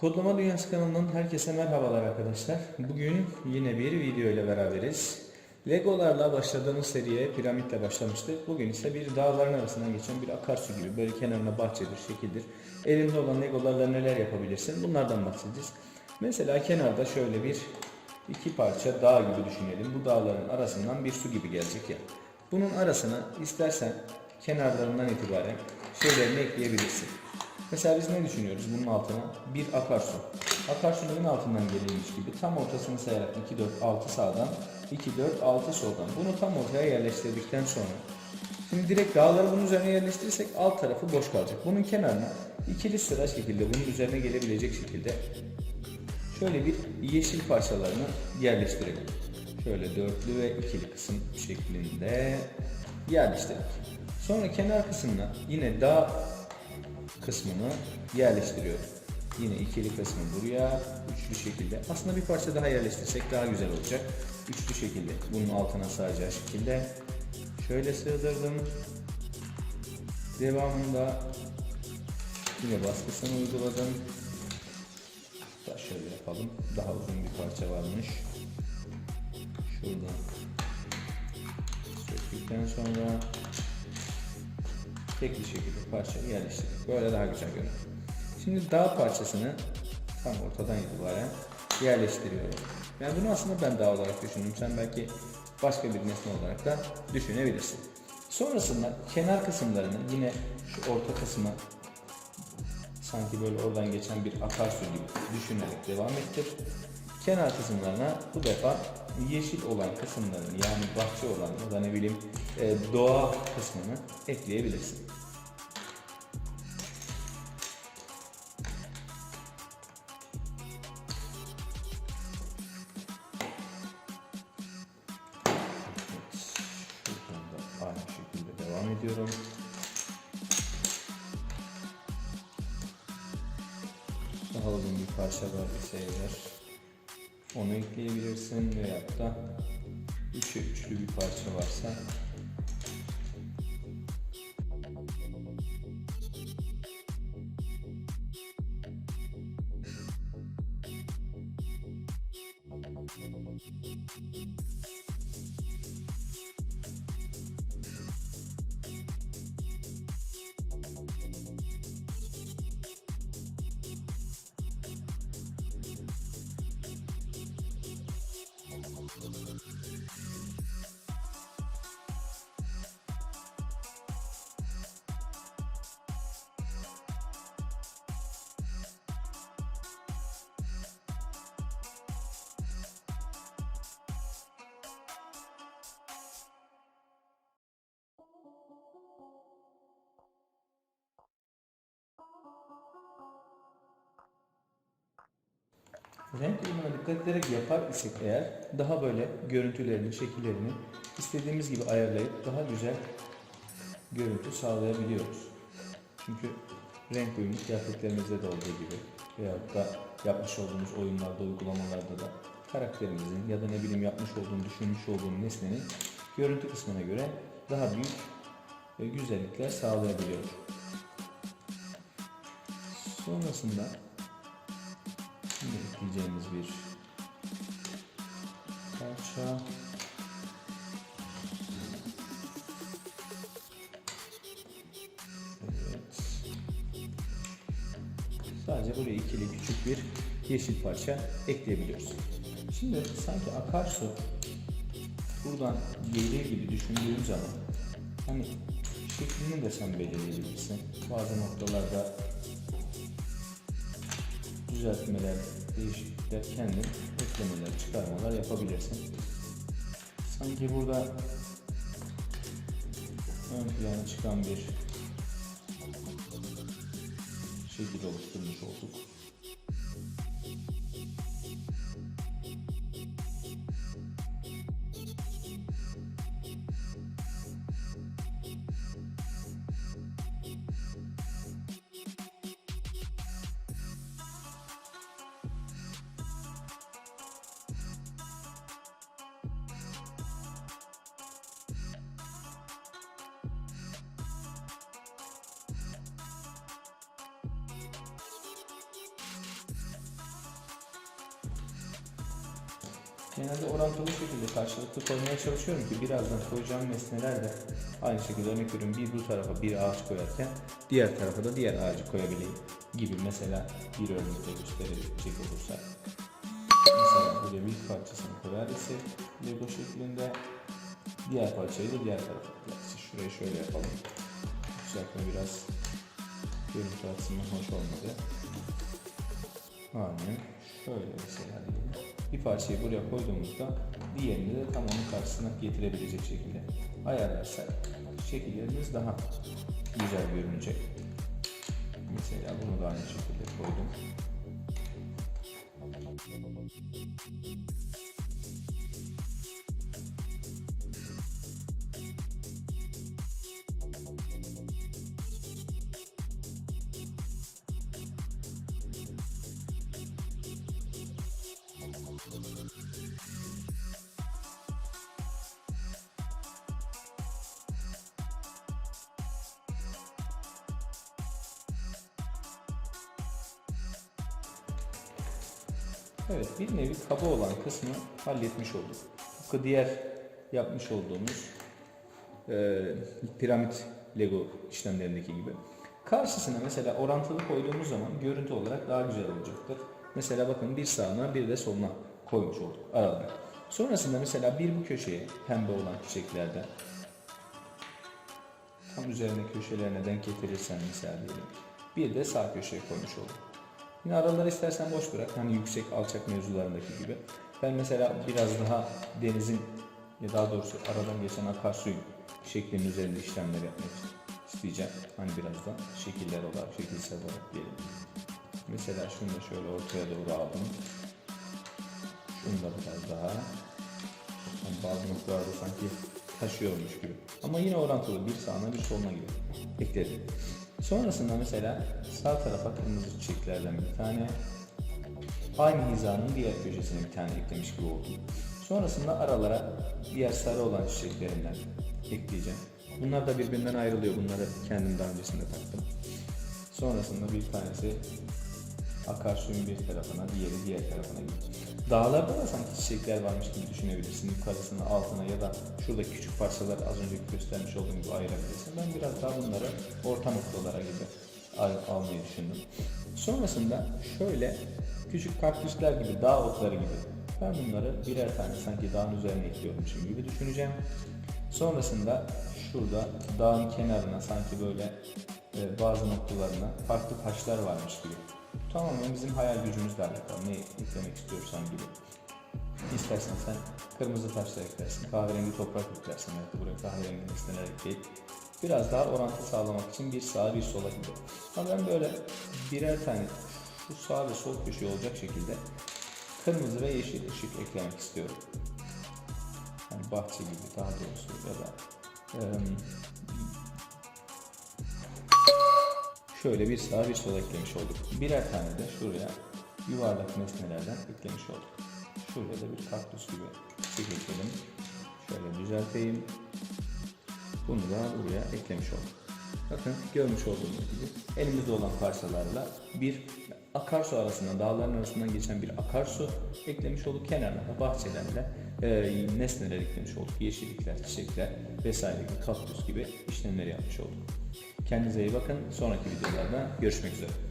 Kodlama Dünyası kanalından herkese merhabalar arkadaşlar. Bugün yine bir video ile beraberiz. Legolarla başladığımız seriye piramitle başlamıştık. Bugün ise bir dağların arasından geçen bir akarsu gibi böyle kenarına bahçedir, şekildir. Elinde olan legolarla neler yapabilirsin bunlardan bahsedeceğiz. Mesela kenarda şöyle bir iki parça dağ gibi düşünelim. Bu dağların arasından bir su gibi gelecek ya. Bunun arasına istersen kenarlarından itibaren şeylerini ekleyebilirsin. Mesela biz ne düşünüyoruz bunun altına? Bir akarsu. Akarsu neyin altından gelirmiş gibi tam ortasını sayarak 2, 4, 6 sağdan, 2, 4, 6 soldan. Bunu tam ortaya yerleştirdikten sonra Şimdi direkt dağları bunun üzerine yerleştirirsek alt tarafı boş kalacak. Bunun kenarına ikili sıra şekilde bunun üzerine gelebilecek şekilde şöyle bir yeşil parçalarını yerleştirelim. Şöyle dörtlü ve ikili kısım şeklinde yerleştirdik. Sonra kenar kısmına yine dağ kısmını yerleştiriyorum. Yine ikili kısmı buraya üçlü şekilde. Aslında bir parça daha yerleştirsek daha güzel olacak. Üçlü şekilde bunun altına sığacağı şekilde. Şöyle sığdırdım. Devamında yine baskısını uyguladım. Hatta şöyle yapalım. Daha uzun bir parça varmış. Şuradan söktükten sonra tek bir şekilde parçayı yerleştirdik. Böyle daha güzel görünüyor. Şimdi dağ parçasını tam ortadan itibaren yerleştiriyorum. Yani bunu aslında ben dağ olarak düşündüm. Sen belki başka bir nesne olarak da düşünebilirsin. Sonrasında kenar kısımlarını yine şu orta kısmı sanki böyle oradan geçen bir akarsu gibi düşünerek devam ettir. Kenar kısımlarına bu defa yeşil olan kısımlarını yani bahçe olan ya da ne bileyim e, doğa kısmını ekleyebilirsin. Ediyorum. Uzun bir parça var ise eğer onu ekleyebilirsin veyahut da üçü üçlü bir parça varsa Renk uyumuna dikkat ederek yapar isek eğer daha böyle görüntülerini, şekillerini istediğimiz gibi ayarlayıp daha güzel görüntü sağlayabiliyoruz. Çünkü renk uyumu kıyafetlerimizde de olduğu gibi veyahut da yapmış olduğumuz oyunlarda, uygulamalarda da karakterimizin ya da ne bileyim yapmış olduğum, düşünmüş olduğum nesnenin görüntü kısmına göre daha büyük ve güzellikler sağlayabiliyoruz. Sonrasında ekleyeceğimiz bir parça. Evet. Sadece buraya ikili küçük bir yeşil parça ekleyebiliyoruz. Şimdi sanki akarsu buradan gelir gibi düşündüğüm zaman hani şeklini de sen belirleyebilirsin. Bazı noktalarda düzeltmeler, değişiklikler kendin eklemeler, çıkarmalar yapabilirsin. Sanki burada ön plana çıkan bir şekil oluşturmuş olduk. Genelde orantılı şekilde karşılıklı koymaya çalışıyorum ki birazdan koyacağım nesneler de aynı şekilde örnek veriyorum bir bu tarafa bir ağaç koyarken diğer tarafa da diğer ağacı koyabileyim gibi mesela bir örnekte gösterecek olursak. Mesela buraya bir parçasını koyar isek Lego şeklinde diğer parçayı da diğer tarafa koyarız. Şurayı şöyle yapalım. Yükseltme biraz görüntü açısından hoş olmadı. Aynen. Şöyle mesela diyelim. Bir parçayı buraya koyduğumuzda diğerini de tam onun karşısına getirebilecek şekilde ayarlarsak şekillerimiz daha güzel görünecek. Mesela bunu da aynı şekilde koydum. Evet, bir nevi kaba olan kısmı halletmiş olduk. Tıpkı diğer yapmış olduğumuz e, piramit Lego işlemlerindeki gibi. Karşısına mesela orantılı koyduğumuz zaman görüntü olarak daha güzel olacaktır. Mesela bakın bir sağına bir de soluna koymuş olduk aralara. Sonrasında mesela bir bu köşeye pembe olan çiçeklerden tam üzerine köşelerine denk getirirsen mesela diyelim. Bir de sağ köşeye koymuş olduk. Yine araları istersen boş bırak. Hani yüksek alçak mevzularındaki gibi. Ben mesela biraz daha denizin ya daha doğrusu aradan geçen akarsuyun şeklinin üzerinde işlemler yapmak isteyeceğim. Hani biraz da şekiller olarak, şekilsel olarak diyelim. Mesela şunu da şöyle ortaya doğru aldım. Şunu da biraz daha. Yani bazı noktalarda sanki taşıyormuş gibi. Ama yine orantılı bir sağına bir soluna gibi ekledim. Sonrasında mesela sağ tarafa kırmızı çiçeklerden bir tane aynı hizanın diğer köşesine bir tane eklemiş gibi oldu. Sonrasında aralara diğer sarı olan çiçeklerimden ekleyeceğim. Bunlar da birbirinden ayrılıyor. Bunları kendim daha öncesinde taktım. Sonrasında bir tanesi akarsuyun bir tarafına, diğeri diğer tarafına gidiyor. Dağlarda da sanki çiçekler varmış gibi düşünebilirsin. Yukarısına, altına ya da şuradaki küçük parçalar az önce göstermiş olduğum gibi ayırabilirsin. Ben biraz daha bunları orta noktalara gibi al- almayı düşündüm. Sonrasında şöyle küçük kaktüsler gibi, dağ otları gibi ben bunları birer tane sanki dağın üzerine ekliyormuşum gibi düşüneceğim. Sonrasında şurada dağın kenarına sanki böyle e, bazı noktalarına farklı taşlar varmış gibi. Tamamen bizim hayal gücümüzle alakalı. Ne eklemek istiyorsan gibi. İstersen sen kırmızı taşlar eklersin, kahverengi toprak eklersin da buraya kahverengi nesneler ekleyip biraz daha orantı sağlamak için bir sağa bir sola gibi. Ama ben böyle birer tane şu sağ ve sol köşe olacak şekilde kırmızı ve yeşil ışık eklemek istiyorum. Yani bahçe gibi daha doğrusu ya da em, şöyle bir sağa bir sola eklemiş olduk. Birer tane de şuraya yuvarlak nesnelerden eklemiş olduk. Şuraya da bir kaktüs gibi ekledim. Şöyle düzelteyim. Bunu da buraya eklemiş olduk. Bakın görmüş olduğunuz gibi elimizde olan parçalarla bir akarsu arasından, dağların arasından geçen bir akarsu eklemiş olduk. Kenarına da bahçelerle e, nesneler eklemiş olduk. Yeşillikler, çiçekler vesaire gibi kaktüs gibi işlemleri yapmış olduk. Kendinize iyi bakın. Sonraki videolarda görüşmek üzere.